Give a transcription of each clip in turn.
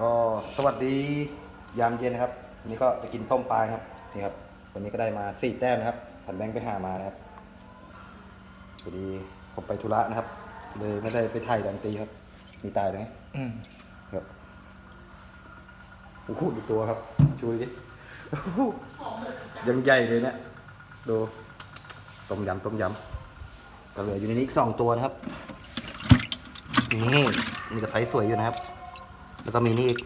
ก็สวัสดียามเย็นนะครับวันนี้ก็จะกินต้มปลาครับนี่ครับ วันนี้ก็ได้มาสี่แต้มนะครับผันแบงค์ไปหามานะครับพอดีผมไปธุระนะครับ เลยไม่ได้ไปถ่ายดันตรีครับ มีตายเลยไงอืมครับโอ้โหดูตัวครับช่วยดิโอ้โหยังใหญ่เลยเนี่ยดูต้มยำต้มยำก็เหลืออยู่ในนี้อีกสองตัวนะครับนี่นี่ก็ไซส์สวยอยู่นะครับ แล้วก็มีนี่อีก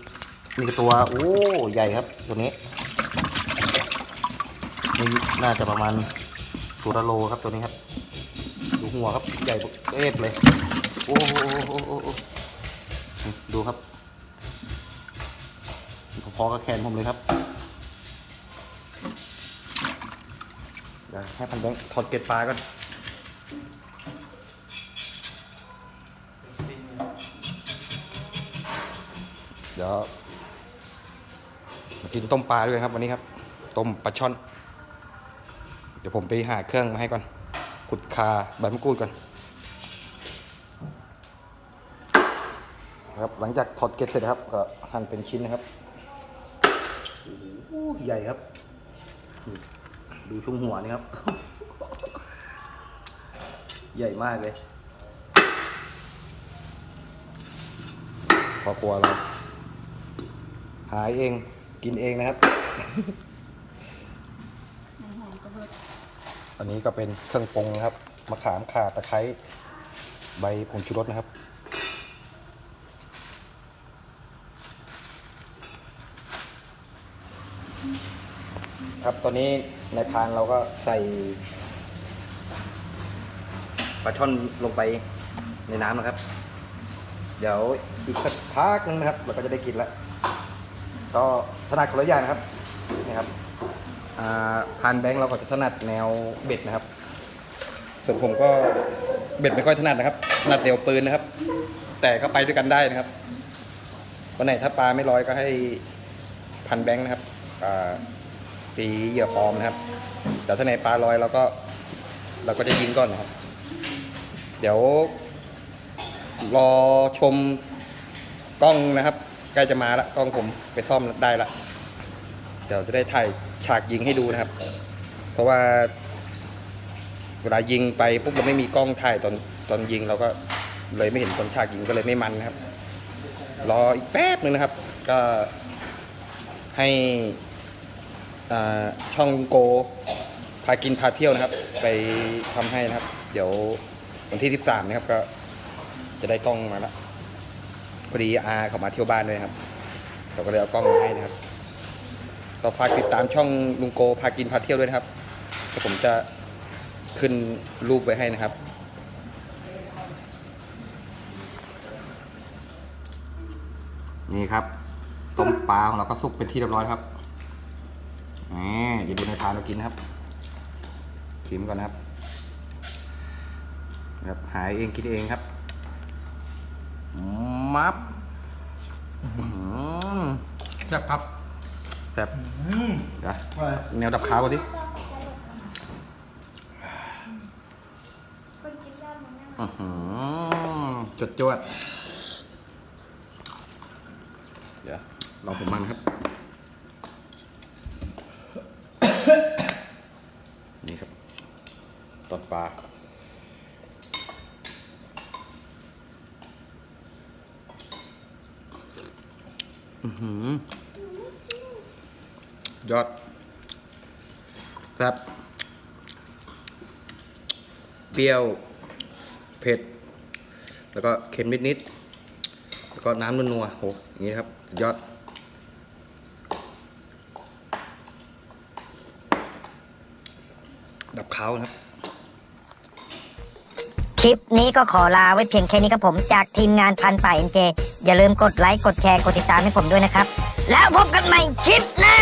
นี่ก็ตัวโอ้ใหญ่ครับ ตัวนี้นี่น่าจะประมาณตัวละโลครับตัวนี้ครับ ดูหัวครับใหญ่เอฟเลยโอ้โหดูครับพอกับแขนผมเลยครับเดี๋ยวให้พันแบงค์ถอดเกล็ดปลาก่อน เดี๋ยวมากินต้มปลาด้วยครับ วันนี้ครับ ต้มปลาช่อน เดี๋ยวผมไปหาเครื่องมาให้ก่อน ขุดคาใบมะกรูดก่อนนะครับหลังจากถอดเกล็ดเสร็จครับก็หั่นเป็นชิ้นนะครับโอ้ใหญ่ครับ ดูช่วงหัวนี่ครับ ใหญ่มากเลยพอครัวเรา หายเองกินเองนะครับอันนี้ก็เป็นเครื่องปรุงนะครับมะขามข่าตะไคร้ใบผงชูรสนะครับ ครับตอนนี้ในพานเราก็ใส่ปลาช่อนลงไปในน้ำนะครับ เดี๋ยวอีกสักพักนึงนะครับ เราก็จะได้กินแล้ว ก็ถนัดคนละอย่างนะครับนี่ครับอ่าพานแบงค์เราก็จะถนัดแนวเบ็ดนะครับ ส่วนผมก็เบ็ดไม่ค่อยถนัดนะครับถนัดแนวปืนนะครับ แต่ก็ไปด้วยกันได้นะครับวันไหนถ้าปลาไม่ลอยก็ให้พันแบงค์นะครับตีเหยื่อปลอมนะครับแต่ถ้าในปลาลอยเราก็เราก็จะยิงก่อนนะครับ เดี๋ยวรอชมกล้องนะครับ ใกล้จะมาละกล้องผมไปซ่อมได้ละเดี๋ยวจะได้ถ่ายฉากยิงให้ดูนะครับ เพราะว่า เวลายิงไปปุ๊บเราไม่มีกล้องถ่ายตอนตอนยิงเราก็เลยไม่เห็นตอนฉากยิงก็เลยไม่มันนะครับ รออีกแป๊บหนึ่งนะครับ ก็ให้ช่องโกพากินพาเที่ยวนะครับ ไปทำให้นะครับ เดี๋ยววันที่ 13 นะครับก็จะได้กล้องมาแล้ว พอดีอาเขามาเที่ยวบ้านด้วยครับเราก็เลยเอากล้องมาให้นะครับเราฝากติดตามช่องลุงโกพากินพาเที่ยวด้วยนะครับเดี๋ยวผมจะขึ้นรูปไว้ให้นะครับ นี่ครับ ต้มปลาของเราก็สุกเป็นที่เรียบร้อยครับนี่อย่าดูในพานเรากินนะครับชิมก่อนนะครับนะครับหายเองกินเองครับ มับอื้อหือแซ่บครับแซ่บอืมเดี๋ยวว่าแนวดับขาวก่อนดิอื้อหือจดจวดเดี๋ยวลองผมมันครับ นี่ครับตอนปลา อื้อหือ ยอดแซ่บเปรี้ยว เผ็ด แล้วก็เค็มนิดๆแล้วก็น้ำนัวๆโหอย่างนี้ครับ สุดยอดดับเขานะครับ คลิปนี้ก็ขอลาไว้เพียงแค่นี้ครับผมจากทีมงานพันป่าเอ็นเจอย่าลืมกดไลค์กดแชร์กดติดตามให้ผมด้วยนะครับ แล้วพบกันใหม่คลิปหน้า